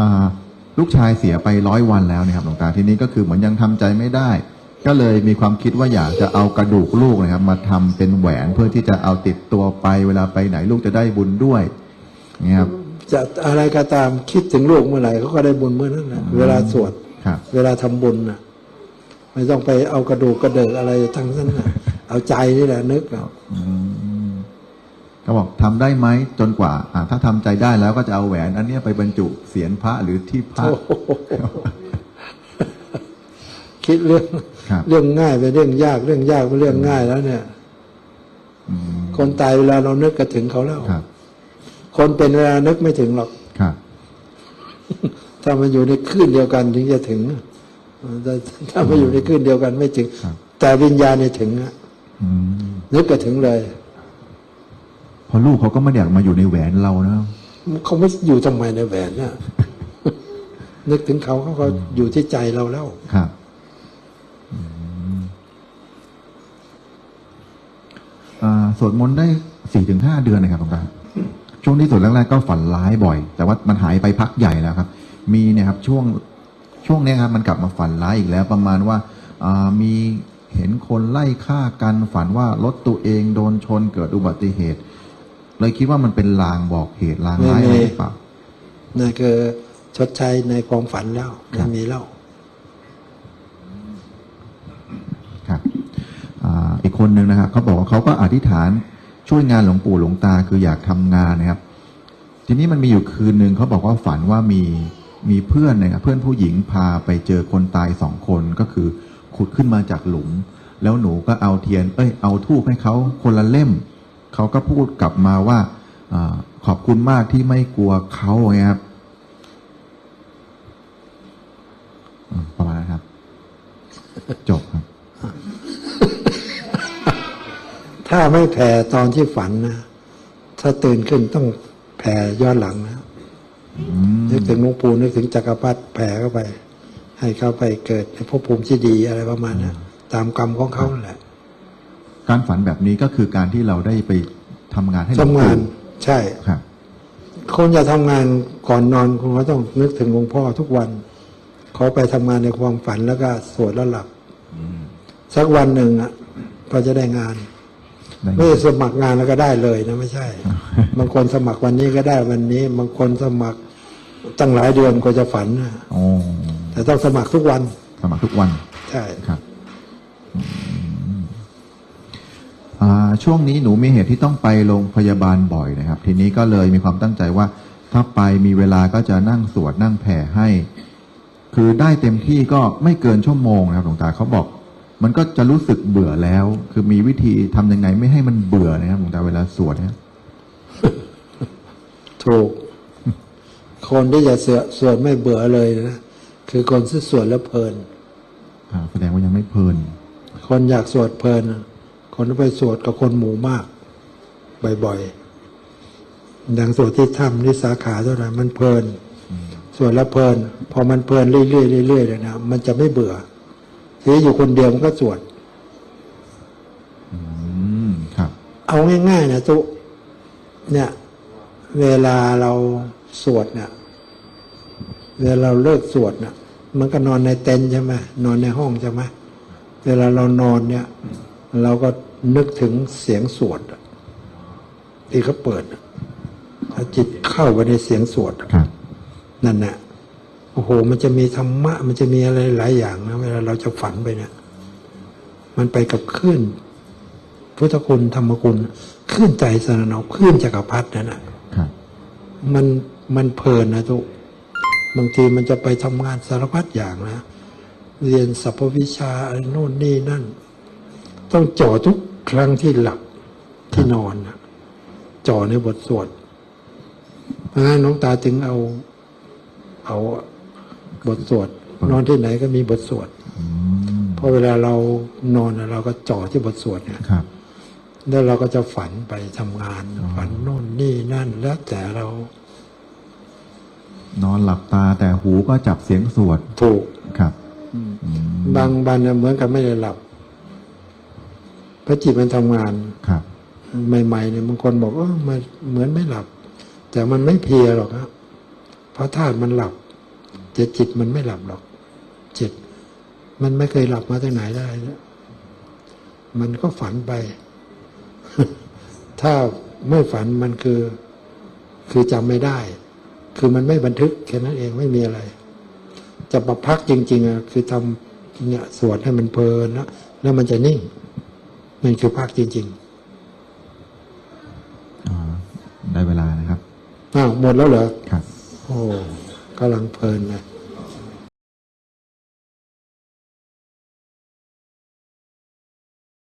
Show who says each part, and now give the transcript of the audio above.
Speaker 1: อ่าลูกชายเสียไปร้อยวันแล้วนะครับหลวงตาทีนี้ก็คือเหมือนยังทำใจไม่ได้ ก็เลยมีความคิดว่าอยากจะเอากระดูกลูกนะครับ มาทำเป็นแหวนเพื่อที่จะเอาติดตัวไป เวลาไปไหนลูกจะได้บุญด้วยเนี่ยครับ
Speaker 2: จะอะไรก็ตามคิดถึงลูกเมื่อไหร่เขาก็ได้บุญเมื่อนั้นแหละเวลาสวด
Speaker 1: ครับ
Speaker 2: เวลาทำบุญน่ะไม่ต้องไปเอากระดูกกระเดิกอะไรทั้งนั้นน่ะเอาใจนี่แหละนึกเอา
Speaker 1: อืม ก็บอกทำได้ไหมจนกว่าอ่าถ้าทำใจได้แล้วก็จะเอาแหวน อันเนี้ยไปบรรจุเสียนพระหรือที่พระ
Speaker 2: โอ้โหคิดเรื่อง
Speaker 1: ครับ
Speaker 2: เรื่องง่ายไปเรื่องยากเรื่องยากไปเรื่องง่ายแล้ว เนี่ย
Speaker 1: อืม
Speaker 2: คนตายเวลาเรานึกก็ถึงเขาแล้ว
Speaker 1: ครับ
Speaker 2: คนเป็นเวลานึกไม่ถึงหรอก
Speaker 1: ครับ
Speaker 2: ถ้ามันอยู่ในคลื่นเดียวกันถึงจะถึงแต่ถ้ามันอยู่ในคลื่นเดียวกันไม่ถึง
Speaker 1: ครับ
Speaker 2: แต่วิญญาณเนี่ยถึงอะ
Speaker 1: อืม
Speaker 2: นึกก็ถึงเลย
Speaker 1: เพอลูกเขาก็ไม่ได้อยากมาอยู่ในแหวนเรานะ
Speaker 2: เขาไม่อยู่ทำไมในแหวนน่ะนึกถึงเขาเขาก็อยู่ที่ใจเราแล้ว
Speaker 1: ครับอืมอ่าสวดมนต์ได้สี่ถึงห้าเดือนนะครับหลวงตาช่วงที่สวดแรกๆก็ฝันร้ายบ่อย แต่ว่ามันหายไปพักใหญ่แล้วครับ มีเนี่ยครับช่วงช่วงเนี้ยครับมันกลับมาฝันร้ายอีกแล้ว ประมาณว่าอ่ามีเห็นคนไล่ฆ่ากันฝันว่ารถตัวเองโดนชนเกิดอุบัติเหตุ เลยคิดว่ามันเป็นลางบอกเหตุลางร้ายอะไรหรือเปล่า
Speaker 2: นั่นคือชดใช้ในความฝันแล้ว
Speaker 1: ครั
Speaker 2: ไม่
Speaker 1: บ
Speaker 2: มีแล้ว
Speaker 1: ครับอ่าอีกคนหนึ่งนะครับเขาบอกว่าเขาก็อธิษฐานช่วยงานหลวงปู่หลวงตาคืออยากทำงานนะครับ ทีนี้มันมีอยู่คืนหนึ่งเขาบอกว่าฝันว่ามีมีเพื่อนนะครับเพื่อนผู้หญิงพาไปเจอคนตายสองคนก็คือขุดขึ้นมาจากหลุม แล้วหนูก็เอาเทียน เอ้ยเอาทูบให้เขาคนละเล่ม เขาก็พูดกลับมาว่าอาขอบคุณมากที่ไม่กลัวเขาไงครับอืมประมาณนั้นครับ จบครับ
Speaker 2: ถ้าไม่แผ่ตอนที่ฝันนะ ถ้าตื่นขึ้นต้องแผ่ย้อนหลังนะ
Speaker 1: อืม
Speaker 2: นึกถึงหลวงปู่นึกถึงจักรพรรดิแผ่เข้าไป ให้เขาไปเกิดในภพภูมิที่ดีอะไรประมาณนั้นตามกรรมของเขาแหละ
Speaker 1: การฝันแบบนี้ก็คือการที่เราได้ไปทำงานให้หลว
Speaker 2: ทำงาน
Speaker 1: ปู่
Speaker 2: ใช่
Speaker 1: ครับ
Speaker 2: คนจะทำงานก่อนนอนคุณก็ต้องนึกถึงหลวงพ่อทุกวันเขาไปทำงานในความฝันแล้วก็สวดแล้วหลับ สักวันหนึ่งอะก็จะได้งาน
Speaker 1: ได้
Speaker 2: ไม่ได้สมัครงานแล้วก็ได้เลยนะไม่ใช่ บางคนสมัครวันนี้ก็ได้วันนี้ บางคนสมัครตั้งหลายเดือนก็จะฝันนะ
Speaker 1: โอ้
Speaker 2: แต่ต้องสมัครทุกวัน
Speaker 1: สมัครทุกวัน
Speaker 2: ใช่
Speaker 1: ครับอืมอ่า ช่วงนี้หนูมีเหตุที่ต้องไปโรงพยาบาลบ่อยนะครับ ทีนี้ก็เลยมีความตั้งใจว่า ถ้าไปมีเวลาก็จะนั่งสวดนั่งแผ่ให้ คือได้เต็มที่ก็ไม่เกินชั่วโมงนะครับหลวงตาเขาบอก มันก็จะรู้สึกเบื่อแล้ว คือมีวิธีทำยังไงไม่ให้มันเบื่อนะครับหลวงตาเวลาสวดเนี่ย
Speaker 2: ถูก คนที่จะสวดสวดไม่เบื่อเลยนะคือคนที่สวดแล้วเพลิน
Speaker 1: อ่าแสดงว่ายังไม่เพลิน
Speaker 2: คนอยากสวดเพลินน่ะ คนที่ไปสวดกับคนหมู่มาก บ่อยๆดังสวดที่ถ้ำที่สาขาเท่านั้นมันเพลินสวดแล้วเพลิน พอมันเพลินเรื่อยๆเรื่อยๆเลยนะมันจะไม่เบื่อทีนี้อยู่คนเดียวมันก็สวด
Speaker 1: อืมครับ
Speaker 2: เอาง่ายๆนะตุเนี่ย เวลาเราสวดเนี่ยเวลาเราเลิกสวดเนี่ยมันก็นอนในเต็นท์ใช่ไหมนอนในห้องใช่ไหมเวลาเรานอนเนี่ย เราก็นึกถึงเสียงสวดอะที่เขาเปิดอะถ้าจิตเข้าไปในเสียงสวดอะ
Speaker 1: ครับ
Speaker 2: นั่นแหละโอ้โห มันจะมีธรรมะ มันจะมีอะไรหลายอย่างนะเวลาเราจะฝันไปเนี่ยมันไปกับคลื่นพุทธคุณธรรมคุณคลื่นใจสนเอาคลื่นจักรพรรดินั่นน่ะ
Speaker 1: ครับ
Speaker 2: มันมันเพลินนะทุกบางทีมันจะไปทำงานสารพัดอย่างนะ เรียนสรรพวิชาอะไรโน่นนี่นั่น ต้องจ่อทุกครั้งที่หลับที่นอนนะจ่อในบทสวดเพราะงั้นน้องตาถึงเอา เอาบทสวด นอนที่ไหนก็มีบทสวด
Speaker 1: อืม
Speaker 2: เพราะเวลาเรานอนน่ะเราก็จ่อที่บทสวดเนี่ย
Speaker 1: ครับ
Speaker 2: แล้วเราก็จะฝันไปทำงาน ฝันโน่นนี่นั่น แล้วแต่เรา
Speaker 1: นอนหลับตาแต่หูก็จับเสียงสวด
Speaker 2: ถูก
Speaker 1: ครับอืม
Speaker 2: บางบันน่ะเหมือนกับไม่ได้หลับเพราะจิตมันทำงาน
Speaker 1: ครับ
Speaker 2: ใหม่ ๆ เนี่ยบางคนบอกว่ามันเหมือนไม่หลับ แต่มันไม่เพลียหรอกครับเพราะธาตุมันหลับแต่จิตมันไม่หลับหรอก จิต มันไม่เคยหลับมาตั้งไหนได้แล้วมันก็ฝันไป ถ้าไม่ฝันมันคือ คือจำไม่ได้ คือมันไม่บันทึกแค่นั้นเองไม่มีอะไร จะประพักจริง ๆอะคือทำเนี่ยสวดให้มันเพลินแล้วแล้วมันจะนิ่ง นั่นคือพักจริง
Speaker 1: อ่าได้เวลานะครับ
Speaker 2: ๆอ้าวหมดแล้วเหรอ
Speaker 1: ครับ
Speaker 2: โอ้กำลังเพลินเลย